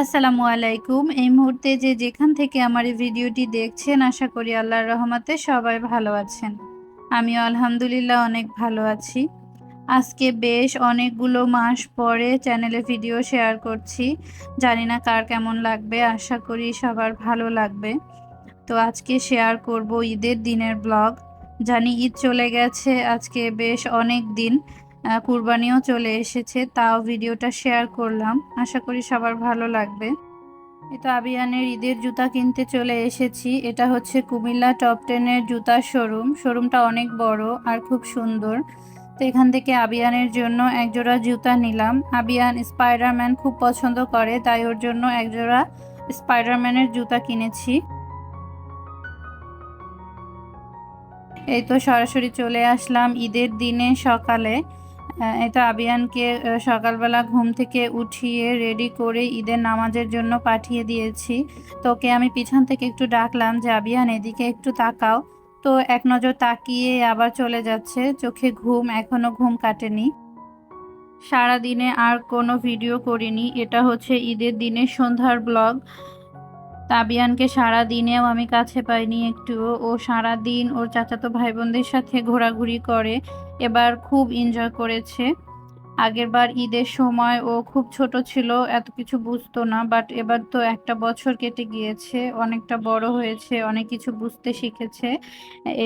আসসালামু আলাইকুম। এই মুহূর্তে যে যেখান থেকে আমার এই ভিডিওটি দেখছেন, আশা করি আল্লাহর রহমতে সবাই ভালো আছেন। আমিও আলহামদুলিল্লাহ অনেক ভালো আছি। আজকে বেশ অনেকগুলো মাস পরে চ্যানেলে ভিডিও শেয়ার করছি। জানি না কার কেমন লাগবে, আশা করি সবার ভালো লাগবে। তো আজকে শেয়ার করব ঈদের দিনের ব্লগ। জানি ঈদ চলে গেছে, আজকে বেশ অনেক দিন। কুরবানিও চলে এসেছে, তাও ভিডিওটা শেয়ার করলাম। আশা করি সবার ভালো লাগবে। এই তো আবিয়ানের ঈদের জুতা কিনতে চলে এসেছি। এটা হচ্ছে কুমিল্লা টপ টেনের জুতার শোরুম। শোরুমটা অনেক বড় আর খুব সুন্দর। তো এখান থেকে আবিয়ানের জন্য একজোড়া জুতা নিলাম। আবিয়ান স্পাইডারম্যান খুব পছন্দ করে, তাই ওর জন্য একজোড়া স্পাইডারম্যানের জুতা কিনেছি। এই তো সরাসরি চলে আসলাম ঈদের দিনে সকালে। তো আবিয়ানকে সকালবেলা ঘুম থেকে উঠিয়ে রেডি করে ঈদের নামাজের জন্য পাঠিয়ে দিয়েছি। তোকে আমি পিছন থেকে একটু ডাকলাম যে, আবিয়ান, এদিকে একটু তাকাও। তো এক নজর তাকিয়ে আবার চলে যাচ্ছে। চোখে ঘুম, এখনও ঘুম কাটেনি। সারা দিনে আর কোনো ভিডিও করিনি। এটা হচ্ছে ঈদের দিনের সন্ধ্যার ব্লগ তাবিয়ানকে সারা দিনেও আমি কাছে পাইনি একটুও। ও সারা দিন ওর চাচাতো ভাই বোনদের সাথে ঘোরাঘুরি করে, এবার খুব এনজয় করেছে। আগেরবার ঈদের সময় ও খুব ছোট ছিল, এত কিছু বুঝতো না বাট এবার তো একটা বছর কেটে গিয়েছে, অনেকটা বড় হয়েছে, অনেক কিছু বুঝতে শিখেছে।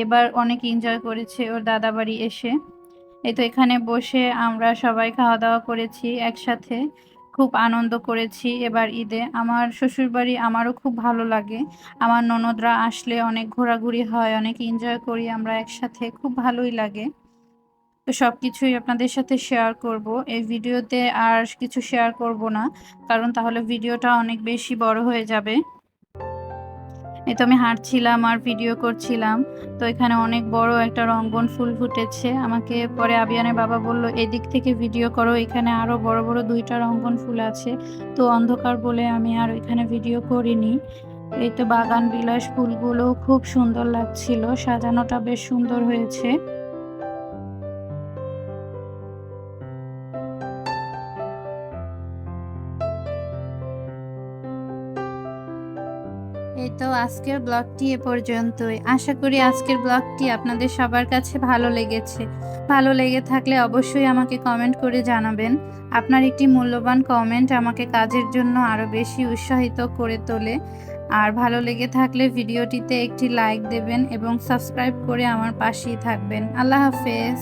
এবার অনেক এনজয় করেছে ওর দাদা বাড়ি এসে। এই তো এখানে বসে আমরা সবাই খাওয়া দাওয়া করেছি একসাথে। খুব আনন্দ করেছি এবার ঈদে। আমার শ্বশুরবাড়ি আমারও খুব ভালো লাগে। আমার ননদরা আসলে অনেক ঘোরাঘুরি হয়, অনেক এনজয় করি, আমরা একসাথে খুব ভালোই লাগে। তো সব কিছুই আপনাদের সাথে শেয়ার করব। এই ভিডিওতে আর কিছু শেয়ার করব না, কারণ তাহলে ভিডিওটা অনেক বেশি বড় হয়ে যাবে। এই তো আমি হাঁটছিলাম আর ভিডিও করছিলাম। তো এখানে অনেক বড় একটা রঙ্গন ফুল ফুটেছে। আমাকে পরে আবিয়ানের বাবা বলল, এদিক থেকে ভিডিও করো, এখানে আরও বড় বড় দুইটা রঙ্গন ফুল আছে। তো অন্ধকার বলে আমি আর এখানে ভিডিও করিনি। এই তো বাগান বিলাস ফুলগুলো খুব সুন্দর লাগছিল, সাজানোটা বেশ সুন্দর হয়েছে। এই তো আজকের ব্লগটি এ পর্যন্তই। আশা করি আজকের ব্লগটি আপনাদের সবার কাছে ভালো লেগেছে। ভালো লেগে থাকলে অবশ্যই আমাকে কমেন্ট করে জানাবেন। আপনার একটি মূল্যবান কমেন্ট আমাকে কাজের জন্য আরও বেশি উৎসাহিত করে তোলে। আর ভালো লেগে থাকলে ভিডিওটিতে একটি লাইক দেবেন এবং সাবস্ক্রাইব করে আমার পাশেই থাকবেন। আল্লাহ হাফেজ।